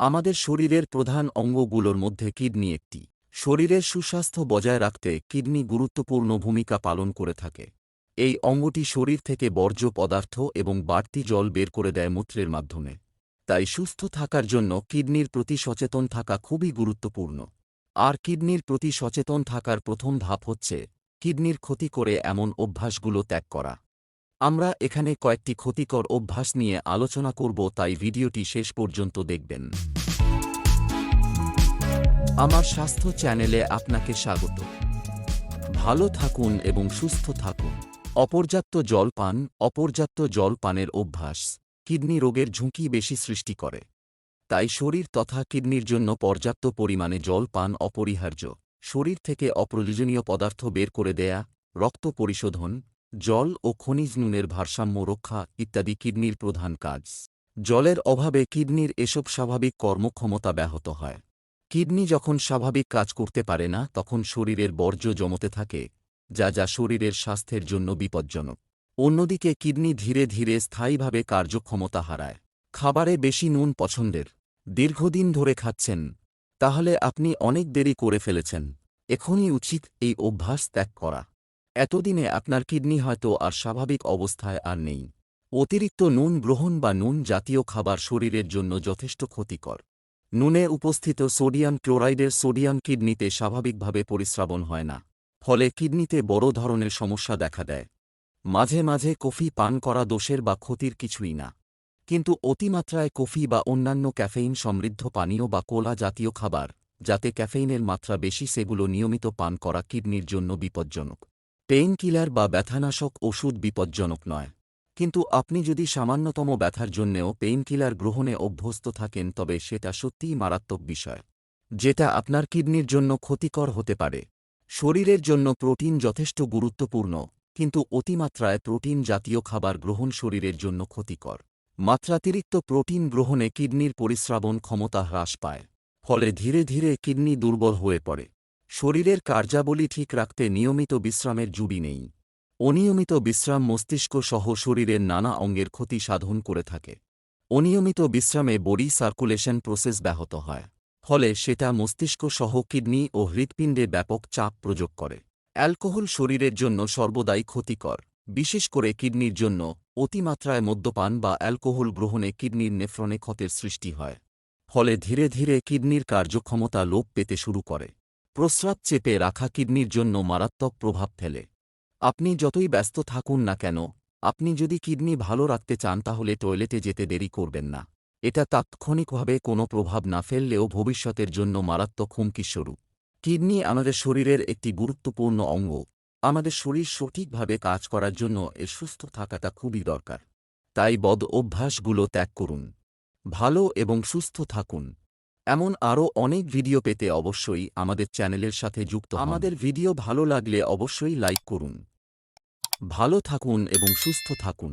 আমাদের শরীরের প্রধান অঙ্গগুলোর মধ্যে কিডনি একটি। শরীরের সুস্বাস্থ্য বজায় রাখতে কিডনি গুরুত্বপূর্ণ ভূমিকা পালন করে থাকে। এই অঙ্গটি শরীর থেকে বর্জ্য পদার্থ এবং বাড়তি জল বের করে দেয় মূত্রের মাধ্যমে। তাই সুস্থ থাকার জন্য কিডনির প্রতি সচেতন থাকা খুবই গুরুত্বপূর্ণ। আর কিডনির প্রতি সচেতন থাকার প্রথম ধাপ হচ্ছে কিডনির ক্ষতি করে এমন অভ্যাসগুলো ত্যাগ করা। আমরা এখানে কয়েকটি ক্ষতিকর অভ্যাস নিয়ে আলোচনা করব, তাই ভিডিওটি শেষ পর্যন্ত দেখবেন। আমার স্বাস্থ্য চ্যানেলে আপনাকে স্বাগত। ভালো থাকুন এবং সুস্থ থাকুন। অপর্যাপ্ত জল পান অপর্যাপ্ত জল পানের অভ্যাস, কিডনি রোগের ঝুঁকি বেশি সৃষ্টি করে। তাই শরীর তথা কিডনির জন্য পর্যাপ্ত পরিমাণে জল পান অপরিহার্য। শরীর থেকে অপ্রয়োজনীয় পদার্থ বের করে দেয়া, রক্ত পরিশোধন জল ও খনিজ নুনের ভারসাম্য রক্ষা ইত্যাদি কিডনির প্রধান কাজ। জলের অভাবে কিডনির এসব স্বাভাবিক কর্মক্ষমতা ব্যাহত হয়। কিডনি যখন স্বাভাবিক কাজ করতে পারে না, তখন শরীরের বর্জ্য জমতে থাকে, যা যা শরীরের স্বাস্থ্যের জন্য বিপজ্জনক। অন্যদিকে কিডনি ধীরে ধীরে স্থায়ীভাবে কার্যক্ষমতা হারায়। খাবারে বেশি নুন পছন্দের, দীর্ঘদিন ধরে খাচ্ছেন, তাহলে আপনি অনেক দেরি করে ফেলেছেন। এখনই উচিত এই অভ্যাস ত্যাগ করা। এতদিনে আপনার কিডনি হয়তো আর স্বাভাবিক অবস্থায় আর নেই। অতিরিক্ত নুন গ্রহণ বা নুন জাতীয় খাবার শরীরের জন্য যথেষ্ট ক্ষতিকর। নুনে উপস্থিত সোডিয়াম ক্লোরাইডের সোডিয়াম কিডনিতে স্বাভাবিকভাবে পরিস্রাবণ হয় না, ফলে কিডনিতে বড় ধরনের সমস্যা দেখা দেয়। মাঝে মাঝে কফি পান করা দোষের বা ক্ষতির কিছুই না। কিন্তু অতিমাত্রায় কফি বা অন্যান্য ক্যাফেইন সমৃদ্ধ পানীয় বা কোলা জাতীয় খাবার, যাতে ক্যাফেইনের মাত্রা বেশি, সেগুলো নিয়মিত পান করা কিডনির জন্য বিপজ্জনক। পেইন কিলার বা ব্যথানাশক ওষুধ বিপজ্জনক নয়। কিন্তু আপনি যদি সামান্যতম ব্যথার জন্যেও পেইন কিলার গ্রহণে অভ্যস্ত থাকেন, তবে সেটা সত্যিই মারাত্মক বিষয়, যেটা আপনার কিডনির জন্য ক্ষতিকর হতে পারে। শরীরের জন্য প্রোটিন যথেষ্ট গুরুত্বপূর্ণ, কিন্তু অতিমাত্রায় প্রোটিন জাতীয় খাবার গ্রহণ শরীরের জন্য ক্ষতিকর। মাত্রাতিরিক্ত প্রোটিন গ্রহণে কিডনির পরিস্রাবণ ক্ষমতা হ্রাস পায়, ফলে ধীরে ধীরে কিডনি দুর্বল হয়ে পড়ে। শরীরের কার্যাবলী ঠিক রাখতে নিয়মিত বিশ্রামের জুড়ি নেই। অনিয়মিত বিশ্রাম মস্তিষ্ক সহ শরীরের নানা অঙ্গের ক্ষতি সাধন করে থাকে। অনিয়মিত বিশ্রামে বডি সার্কুলেশন প্রসেস ব্যাহত হয়, ফলে সেটা মস্তিষ্ক সহ কিডনি ও হৃৎপিণ্ডে ব্যাপক চাপ প্রযোগ করে। অ্যালকোহল শরীরের জন্য সর্বদাই ক্ষতিকর, বিশেষ করে কিডনির জন্য। অতিমাত্রায় মদ্যপান বা অ্যালকোহল গ্রহণে কিডনির নেফ্রনে ক্ষতের সৃষ্টি হয়, ফলে ধীরে ধীরে কিডনির কার্যক্ষমতা লোপ পেতে শুরু করে। প্রস্রাব চেপে রাখা কিডনির জন্য মারাত্মক প্রভাব ফেলে। আপনি যতই ব্যস্ত থাকুন না কেন, আপনি যদি কিডনি ভালো রাখতে চান তাহলে টয়লেটে যেতে দেরি করবেন না। এটা তাৎক্ষণিকভাবে কোনো প্রভাব না ফেললেও ভবিষ্যতের জন্য মারাত্মক হুমকিস্বরূপ কিডনি আমাদের শরীরের একটি গুরুত্বপূর্ণ অঙ্গ। আমাদের শরীর সঠিকভাবে কাজ করার জন্য এর সুস্থ থাকাটা খুবই দরকার। তাই বদ অভ্যাসগুলো ত্যাগ করুন। ভালো এবং সুস্থ থাকুন। এমন আরও অনেক ভিডিও পেতে অবশ্যই আমাদের চ্যানেলের সাথে যুক্ত আমাদের ভিডিও ভালো লাগলে অবশ্যই লাইক করুন। ভালো থাকুন এবং সুস্থ থাকুন।